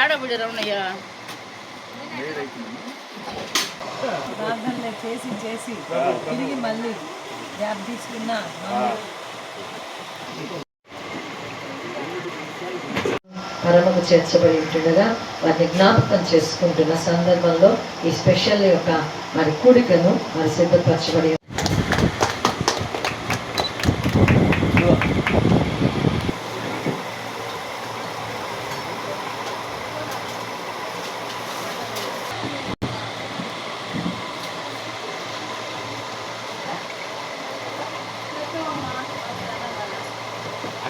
ఆడబడి రమణయ్య ప్రార్థనలు చేసి చేసి తిరిగి మళ్ళీ గ్యాప్ తీసుకున్న చేర్చబడి ఉంటుండగా వారిని జ్ఞాపకం చేసుకుంటున్న సందర్భంలో ఈ స్పెషల్ యొక్క మరి కూడికను మరి సిద్ధపరచబడి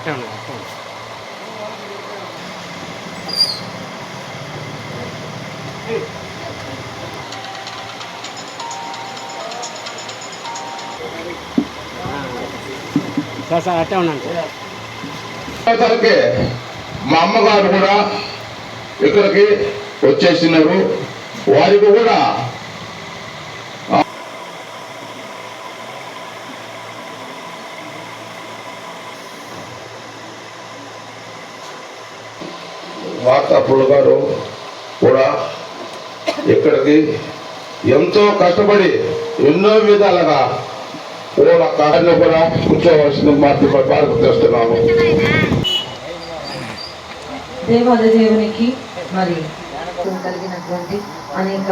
అట్టే ఉండదు అట్టే ఉండదు సార్ సార్ అట్టే ఉన్నాను సార్ తరకే మా అమ్మగారు కూడా ఇక్కడికి వచ్చేసినారు. వారికి కూడా వార్తాపులు గారు కూడా ఇక్కడికి ఎంతో కష్టపడి ఎన్నో విధాలుగా పూల కార్యం కూడా కూర్చోవలసింది మార్పు పార్కు తెస్తున్నాను దేవాది దేవునికి మరి కలిగినటువంటి అనేక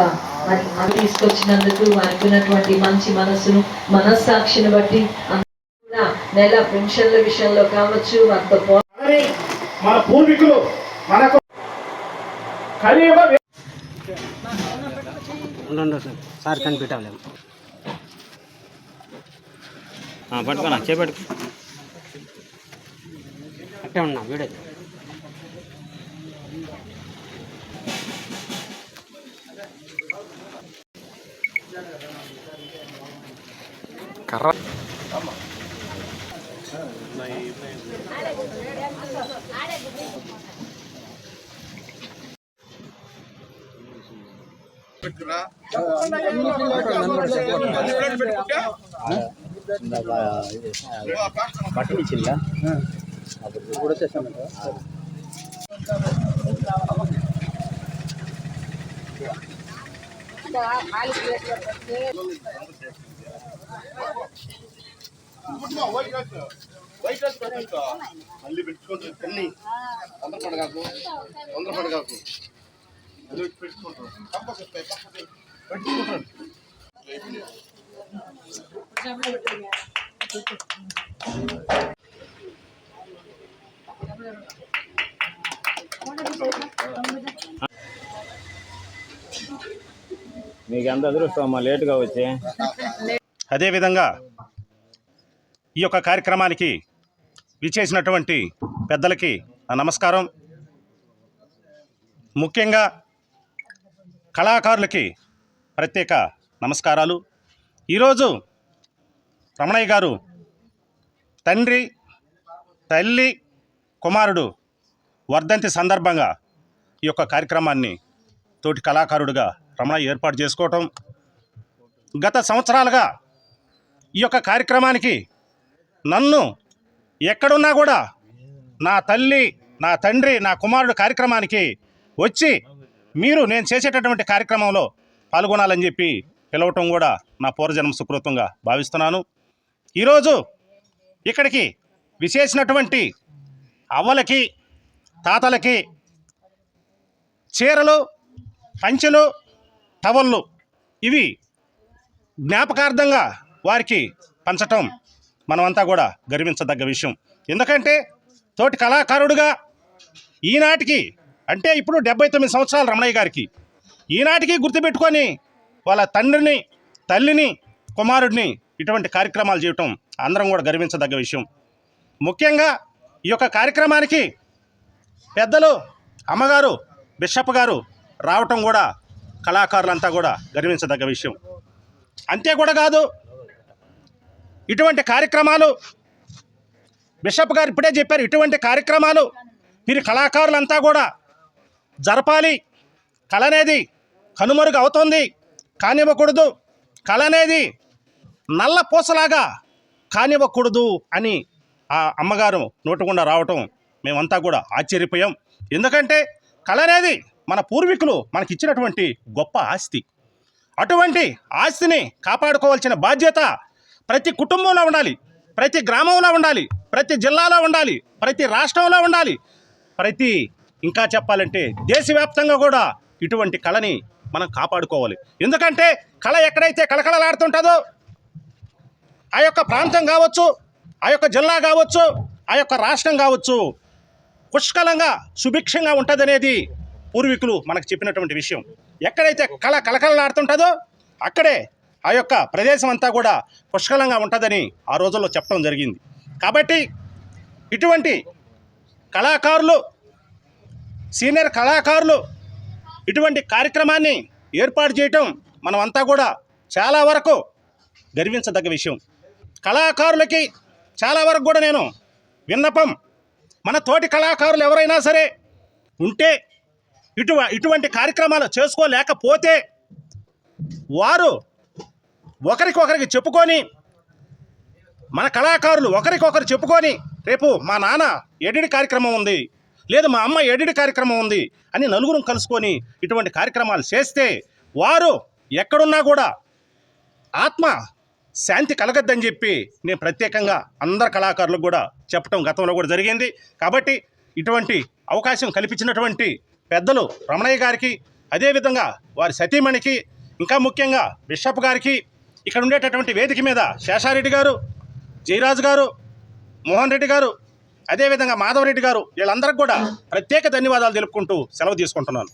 మరి అవి తీసుకొచ్చినందుకు వారికి ఉన్నటువంటి మంచి మనస్సును మనస్సాక్షిని బట్టి నెల పెన్షన్ల విషయంలో కావచ్చు వారితో మన పూర్వీకులు మనకు కలియుగ ఉండు సార్. సార్ కనిపెట్టాలేము పట్టుకోనా? చేపట్టుకు. అట్టే ఉన్నా వీడే. కర్ర. బట్టలు ఇచ్చిందా అప్పుడు కూడా చేస్తాను మళ్ళీ పెట్టుకోవచ్చు అన్ని తొందరపడగాకు తొందరపడగాకు. పెట్టుకుంటారు పెట్టుకుంటారు మీకు ఎంత అదృష్టం లేటుగా వచ్చి. అదేవిధంగా ఈ యొక్క కార్యక్రమానికి విచ్చేసినటువంటి పెద్దలకి నా నమస్కారం. ముఖ్యంగా కళాకారులకి ప్రత్యేక నమస్కారాలు. ఈరోజు రమణయ్య గారు తండ్రి తల్లి కుమారుడు వర్ధంతి సందర్భంగా ఈ యొక్క కార్యక్రమాన్ని తోటి కళాకారుడిగా రమణయ్య ఏర్పాటు చేసుకోవటం. గత సంవత్సరాలుగా ఈ యొక్క కార్యక్రమానికి నన్ను ఎక్కడున్నా కూడా నా తల్లి నా తండ్రి నా కుమారుడు కార్యక్రమానికి వచ్చి మీరు నేను చేసేటటువంటి కార్యక్రమంలో పాల్గొనాలని చెప్పి పిలవటం కూడా నా పూర్వజన్మ సుకృతంగా భావిస్తున్నాను. ఈరోజు ఇక్కడికి విశేషినటువంటి అవ్వలకి తాతలకి చీరలు పంచెలు టవళ్ళు ఇవి జ్ఞాపకార్థంగా వారికి పంచటం మనమంతా కూడా గర్వించదగ్గ విషయం. ఎందుకంటే తోటి కళాకారుడుగా ఈనాటికి అంటే ఇప్పుడు డెబ్బై తొమ్మిది సంవత్సరాలు రమణయ్య గారికి. ఈనాటికి గుర్తుపెట్టుకొని వాళ్ళ తండ్రిని తల్లిని కుమారుడిని ఇటువంటి కార్యక్రమాలు చేయటం అందరం కూడా గర్వించదగ్గ విషయం. ముఖ్యంగా ఈ యొక్క కార్యక్రమానికి పెద్దలు అమ్మగారు బిషప్ గారు రావటం కూడా కళాకారులంతా కూడా గర్వించదగ్గ విషయం. అంతే కూడా కాదు ఇటువంటి కార్యక్రమాలు బిషప్ గారు ఇప్పుడే చెప్పారు ఇటువంటి కార్యక్రమాలు మీరు కళాకారులంతా కూడా జరపాలి. కళ అనేది కనుమరుగు అవుతుంది. కానివ్వకూడదు. కళ అనేది నల్ల పూసలాగా కానివ్వకూడదు అని ఆ అమ్మగారు నోటుకుండా రావటం మేమంతా కూడా ఆశ్చర్యపోయాం. ఎందుకంటే కళ అనేది మన పూర్వీకులు మనకి ఇచ్చినటువంటి గొప్ప ఆస్తి. అటువంటి ఆస్తిని కాపాడుకోవాల్సిన బాధ్యత ప్రతి కుటుంబంలో ఉండాలి. ప్రతి గ్రామంలో ఉండాలి. ప్రతి జిల్లాలో ఉండాలి. ప్రతి రాష్ట్రంలో ఉండాలి. ప్రతి ఇంకా చెప్పాలంటే దేశవ్యాప్తంగా కూడా ఇటువంటి కళని మనం కాపాడుకోవాలి. ఎందుకంటే కళ ఎక్కడైతే కళకళలాడుతుంటుందో ఆ యొక్క ప్రాంతం కావచ్చు ఆ యొక్క జిల్లా కావచ్చు ఆ యొక్క రాష్ట్రం కావచ్చు పుష్కలంగా సుభిక్షంగా ఉంటుందనేది పూర్వీకులు మనకు చెప్పినటువంటి విషయం. ఎక్కడైతే కళ కలకలలాడుతుంటుందో అక్కడే ఆ యొక్క ప్రదేశం అంతా కూడా పుష్కలంగా ఉంటుందని ఆ రోజుల్లో చెప్పడం జరిగింది. కాబట్టి ఇటువంటి కళాకారులు సీనియర్ కళాకారులు ఇటువంటి కార్యక్రమాన్ని ఏర్పాటు చేయటం మనమంతా కూడా చాలా వరకు గర్వించదగ్గ విషయం. కళాకారులకి చాలా వరకు కూడా నేను విన్నపం మన తోటి కళాకారులు ఎవరైనా సరే ఉంటే ఇటు ఇటువంటి కార్యక్రమాలు చేసుకోలేకపోతే వారు ఒకరికొకరికి చెప్పుకొని మన కళాకారులు ఒకరికొకరు చెప్పుకొని రేపు మా నాన్న ఎడిడి కార్యక్రమం ఉంది. లేదు మా అమ్మ ఎడిడి కార్యక్రమం ఉంది అని నలుగురం కలుసుకొని ఇటువంటి కార్యక్రమాలు చేస్తే వారు ఎక్కడున్నా కూడా ఆత్మ శాంతి కలగద్దని చెప్పి నేను ప్రత్యేకంగా అందరు కళాకారులకు కూడా చెప్పడం గతంలో కూడా జరిగింది. కాబట్టి ఇటువంటి అవకాశం కల్పించినటువంటి పెద్దలు రమణయ్య గారికి అదేవిధంగా వారి సతీమణికి ఇంకా ముఖ్యంగా బిషప్ గారికి ఇక్కడ ఉండేటటువంటి వేదిక మీద శేషారెడ్డి గారు జయరాజు గారు మోహన్ రెడ్డి గారు అదేవిధంగా మాధవరెడ్డి గారు వీళ్ళందరికీ కూడా ప్రత్యేక ధన్యవాదాలు తెలుపుకుంటూ సెలవు తీసుకుంటున్నాను.